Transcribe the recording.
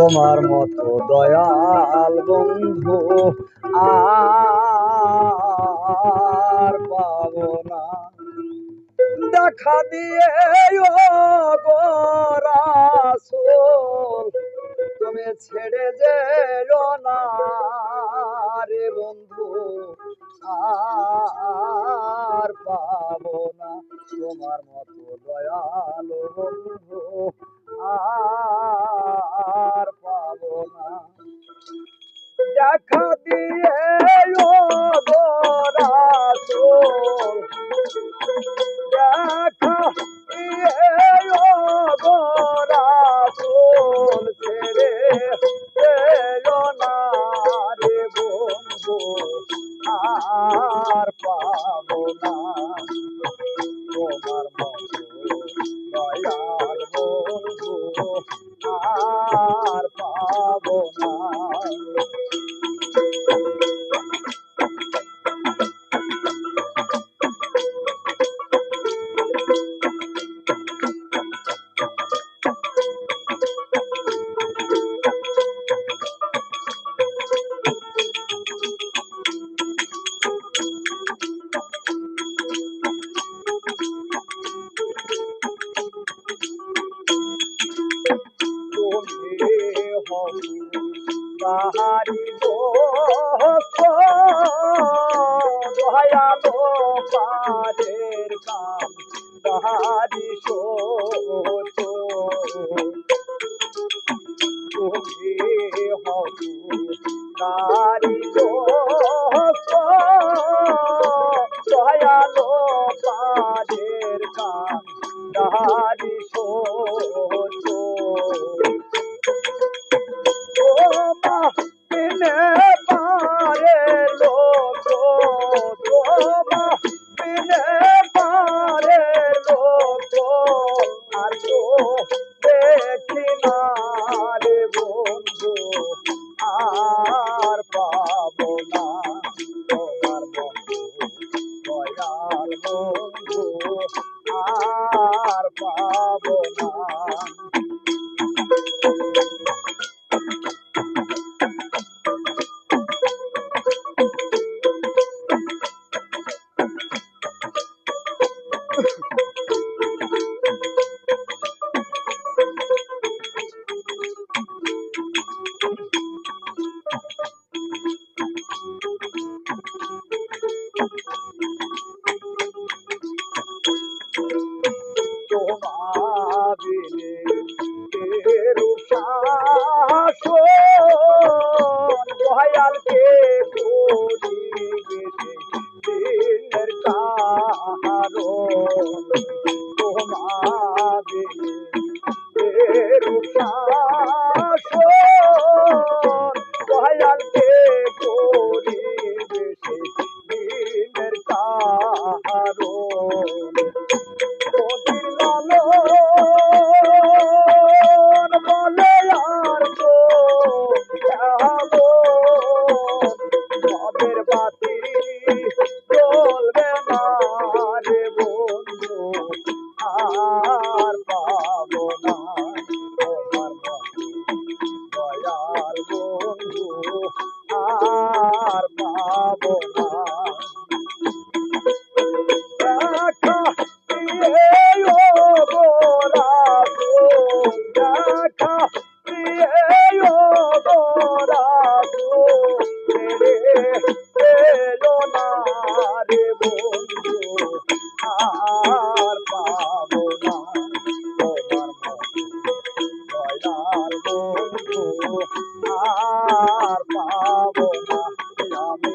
তোমার মতো দয়াল বন্ধু আর পাবো না। দেখা দিয়ে ও তুমি ছেড়ে যেও না রে বন্ধু, আর পাবো না। তোমার মতো দয়ালু বন্ধু দেখা গোরাসুল ছেড়ে যেও না রে বন্ধু, আর পাবো না। তোমার মতো বন্ধু, আর পাবো না। হবু বাহারি দয়ালো পাদের কাম বাহারি তুমি হবু বাহারি দয়ালো পাদের কাম বাহারি সোচ পাবো না দয়ালকে দিনের रामे